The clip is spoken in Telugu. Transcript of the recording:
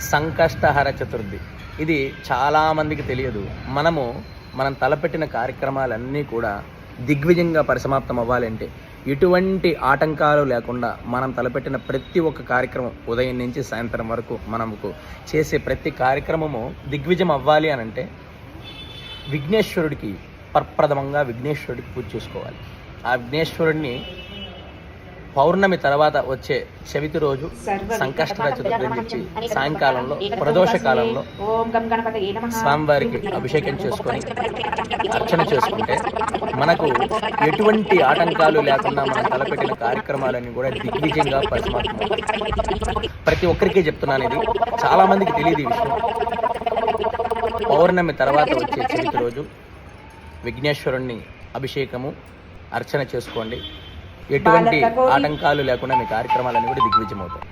సంకష్టహర చతుర్థి. ఇది చాలామందికి తెలియదు. మనము మనం తలపెట్టిన కార్యక్రమాలన్నీ కూడా దిగ్విజయంగా పరిసమాప్తం అవ్వాలంటే ఎటువంటి ఆటంకాలు లేకుండా మనం తలపెట్టిన ప్రతి ఒక్క కార్యక్రమం ఉదయం నుంచి సాయంత్రం వరకు మనకు చేసే ప్రతి కార్యక్రమము దిగ్విజయం అవ్వాలి అని అంటే విఘ్నేశ్వరుడికి ప్రప్రథమంగా విఘ్నేశ్వరుడికి పూజ చేసుకోవాలి. ఆ విఘ్నేశ్వరుడిని పౌర్ణమి తర్వాత వచ్చే చవితి రోజు సంకష్ట చతుర్థి నుంచి సాయంకాలంలో ప్రదోష కాలంలో స్వామివారికి అభిషేకం చేసుకొని అర్చన చేసుకుంటే మనకు ఎటువంటి ఆటంకాలు లేకుండా మనం తలపెట్టిన కార్యక్రమాలన్నీ కూడా దిగ్విజయంగా పరిసమాప్తం ప్రతి ఒక్కరికి చెప్తున్నాను ఇది చాలా మందికి తెలియదు ఈ విషయం. పౌర్ణమి తర్వాత వచ్చే చవితి రోజు విఘ్నేశ్వరుణ్ణి అభిషేకము అర్చన చేసుకోండి. ఎటువంటి ఆటంకాలు లేకుండా మీ కార్యక్రమాలన్నీ కూడా దిగ్విజయం అవుతాయి.